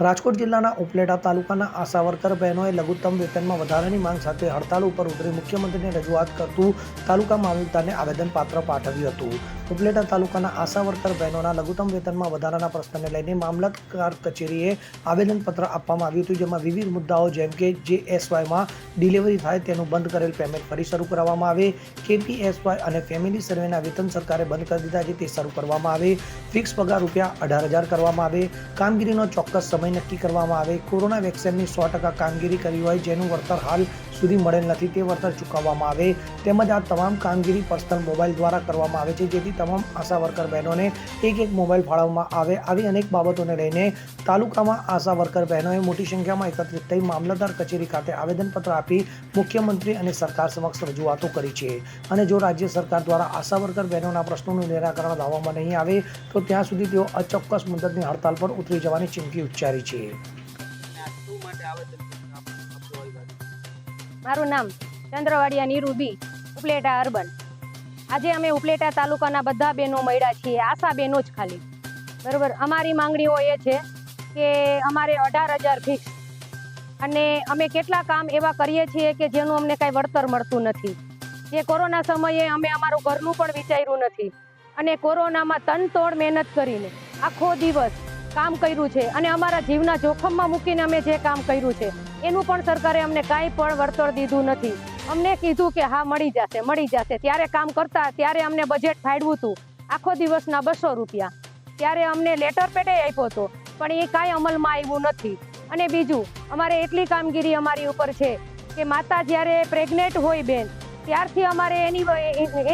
રાજકોટ જિલ્લાના ઉપલેટા તાલુકાના આશા વર્કર બહેનોએ લઘુત્તમ વેતનમાં વધારાની માંગ સાથે હડતાલ ઉપર ઉતરી મુખ્યમંત્રીને રજૂઆત કરતું તાલુકા મામલતદારને આવેદનપાત્ર પાઠવ્યું હતું. ઉપલેટા તાલુકાના આશા વર્કર બહેનોના લઘુત્તમ વેતનમાં વધારાના પ્રશ્નને લઈને મામલતદાર કચેરીએ આવેદનપત્ર આપવામાં આવ્યું હતું, જેમાં વિવિધ મુદ્દાઓ જેમ કે જે એસવાયમાં ડિલિવરી થાય તેનું બંધ કરેલ પેમેન્ટ ફરી શરૂ કરવામાં આવે, કેપીએસવાય અને ફેમિલી સર્વેના વેતન સરકારે બંધ કરી દીધા છે તે શરૂ કરવામાં આવે, ફિક્સ પગાર રૂપિયા અઢાર હજાર કરવામાં આવે, કામગીરીનો ચોક્કસ સમય નક્કી કરવામાં આવે, કોરોના વેક્સિનની સો ટકા કામગીરી કરી હોય જેનું વળતર હાલ સુધી મળેલ નથી તે વળતર ચૂકવવામાં આવે, તેમજ આ તમામ કામગીરી પર્સનલ મોબાઈલ દ્વારા કરવામાં આવે છે, જેથી તમામ આશા વર્કર બહેનોને એક એક મોબાઈલ ફાળવવામાં આવે આવી અનેક બાબતોને લઈને તાલુકામાં આશા વર્કર બહેનોએ મોટી સંખ્યામાં એકત્રિત થઈ મામલતદાર કચેરી ખાતે આવેદનપત્ર આપી મુખ્યમંત્રી અને સરકાર સમક્ષ રજૂઆતો કરી છે. અને જો રાજ્ય સરકાર દ્વારા આશા વર્કર બહેનોના પ્રશ્નોનું નિરાકરણ લાવવામાં નહીં આવે, તો ત્યાં સુધી તેઓ અચોક્કસ મુદતની હડતાલ પર ઉતરી જવાની ચીમકી ઉચ્ચારી છે. મારું નામ ચંદ્રવાડિયા નીરુબી, ઉપલેટા અર્બન. આજે અમે ઉપલેટા તાલુકાના બધા બહેનો મળ્યા છીએ, આશા બહેનો જ ખાલી. બરાબર, અમારી માંગણીઓ એ છે કે અમારે અઢાર હજાર ફિક્સ અને અમે કેટલા કામ એવા કરીએ છીએ કે જેનું અમને કાંઈ વળતર મળતું નથી. જે કોરોના સમયે અમે અમારું ઘરનું પણ વિચાર્યું નથી. અને કોરોનામાં તનતોડ મહેનત કરીને આખો દિવસ કામ કર્યું છે અને અમારા જીવના જોખમમાં મૂકીને અમે જે કામ કર્યું છે, એનું પણ સરકારે અમને કાંઈ પણ વળતર દીધું નથી. અમને કીધું કે હા, મળી જશે મળી જશે. ત્યારે કામ કરતા, ત્યારે અમને બજેટ ફાડવું હતું આખો દિવસના બસો રૂપિયા. ત્યારે અમને લેટર પેટે આપ્યો હતો પણ એ કાંઈ અમલમાં આવ્યું નથી. અને બીજું, અમારે એટલી કામગીરી અમારી ઉપર છે કે માતા જ્યારે પ્રેગ્નેન્ટ હોય બેન, ત્યારથી અમારે એની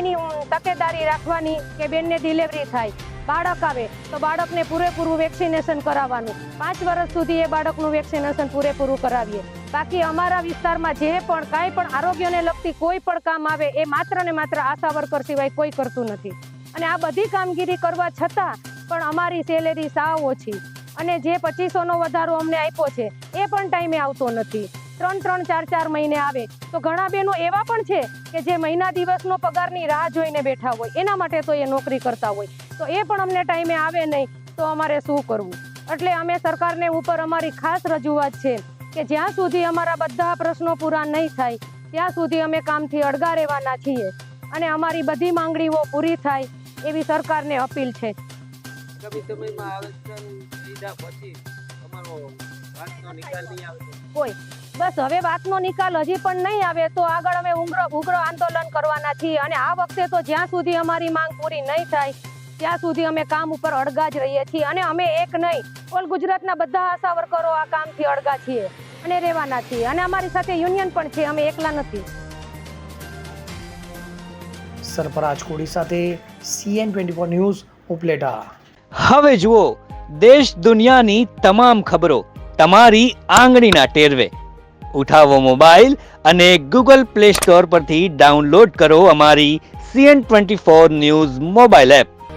એની તકેદારી રાખવાની કે બેનને ડિલિવરી થાય. બાળક આવે તો બાળકને પૂરેપૂરું વેક્સિનેશન કરાવવાનું. પાંચ વર્ષ સુધી એ બાળકનું વેક્સિનેશન પૂરેપૂરું કરાવીએ. બાકી અમારા વિસ્તારમાં જે પણ કાંઈ પણ આરોગ્યને લગતી કોઈ પણ કામ આવે, એ માત્ર ને માત્ર આશા વર્કર સિવાય કોઈ કરતું નથી. અને આ બધી કામગીરી કરવા છતાં પણ અમારી સેલેરી સાવ ઓછી. અને જે પચીસોનો વધારો અમને આપ્યો છે, એ પણ ટાઈમે આવતો નથી. ત્રણ ત્રણ, ચાર ચાર મહિને આવે, તો ઘણા બહેનો એવા પણ છે કે જે મહિના દિવસનો પગારની રાહ જોઈને બેઠા હોય, એના માટે તો એ નોકરી કરતા હોય. તો એ પણ અમને ટાઈમે આવે નહીં, તો અમારે શું કરવું? એટલે અમે સરકારને ઉપર અમારી ખાસ રજૂઆત છે કે જ્યાં સુધી અમારા બધા પ્રશ્નો પૂરા નહીં થાય ત્યાં સુધી અમે કામથી અડગા રહેવાના છીએ અને અમારી બધી માંગણીઓ પૂરી થાય એવી સરકારને અપીલ છે. કોઈ. બસ હવે વાતનો નિકાલ હજી પણ નહીં આવે તો આગળ અમે ઉગ્ર ઉગ્ર આંદોલન કરવાના છીએ અને આ વખતે તો જ્યાં સુધી અમારી માંગ પૂરી નહીં થાય ત્યાં સુધી અમે કામ ઉપર અડગા જ રહીએ છીએ અને અમે એક નહીં ઓલ ગુજરાતના બધા આશા વર્કરો આ કામથી અડગા છીએ અને રહેવાના છીએ અને અમારી સાથે યુનિયન પણ છે અમે એકલા નથી. સરફરાજ કોડી સાથે CN twenty four news Upleta. હવે જુઓ દેશ દુનિયાની તમામ ખબરો તમારી આંગળીના ટેરવે. ઉઠાવો મોબાઈલ અને ગૂગલ પ્લે સ્ટોર પરથી ડાઉનલોડ કરો અમારી CN twenty four news mobile app.